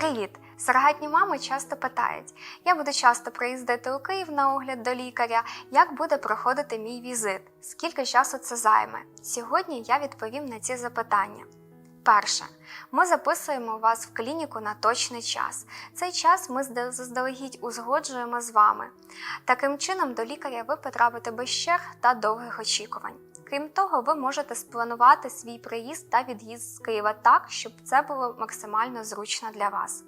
Привіт! Сурогатні мами часто питають: я буду часто приїздити у Київ на огляд до лікаря. Як буде проходити мій візит? Скільки часу це займе? Сьогодні я відповім на ці запитання. Перше, ми записуємо вас в клініку на точний час. Цей час ми заздалегідь узгоджуємо з вами. Таким чином, до лікаря ви потрапите без черг та довгих очікувань. Крім того, ви можете спланувати свій приїзд та від'їзд з Києва так, щоб це було максимально зручно для вас.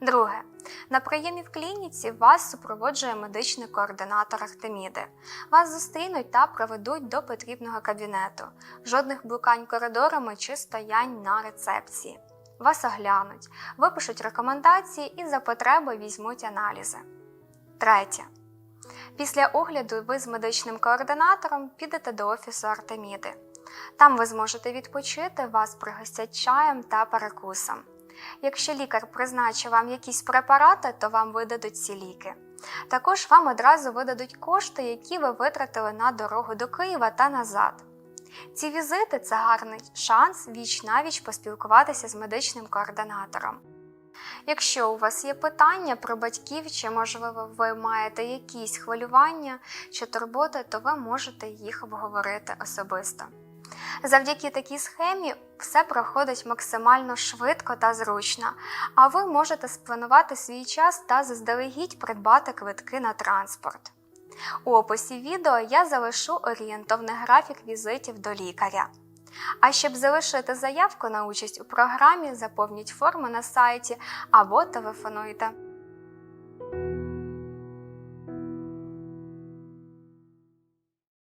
Друге, на прийомі в клініці вас супроводжує медичний координатор Артеміди. Вас зустрінуть та проведуть до потрібного кабінету. Жодних блукань коридорами чи стоянь на рецепції. Вас оглянуть, випишуть рекомендації і за потреби візьмуть аналізи. Третє. Після огляду ви з медичним координатором підете до офісу Артеміди. Там ви зможете відпочити, вас пригостять чаєм та перекусом. Якщо лікар призначив вам якісь препарати, то вам видадуть ці ліки. Також вам одразу видадуть кошти, які ви витратили на дорогу до Києва та назад. Ці візити це гарний шанс віч навіч поспілкуватися з медичним координатором. Якщо у вас є питання про батьків, чи можливо ви маєте якісь хвилювання чи турботи, то ви можете їх обговорити особисто. Завдяки такій схемі все проходить максимально швидко та зручно, а ви можете спланувати свій час та заздалегідь придбати квитки на транспорт. У описі відео я залишу орієнтовний графік візитів до лікаря. А щоб залишити заявку на участь у програмі, заповніть форму на сайті або телефонуйте.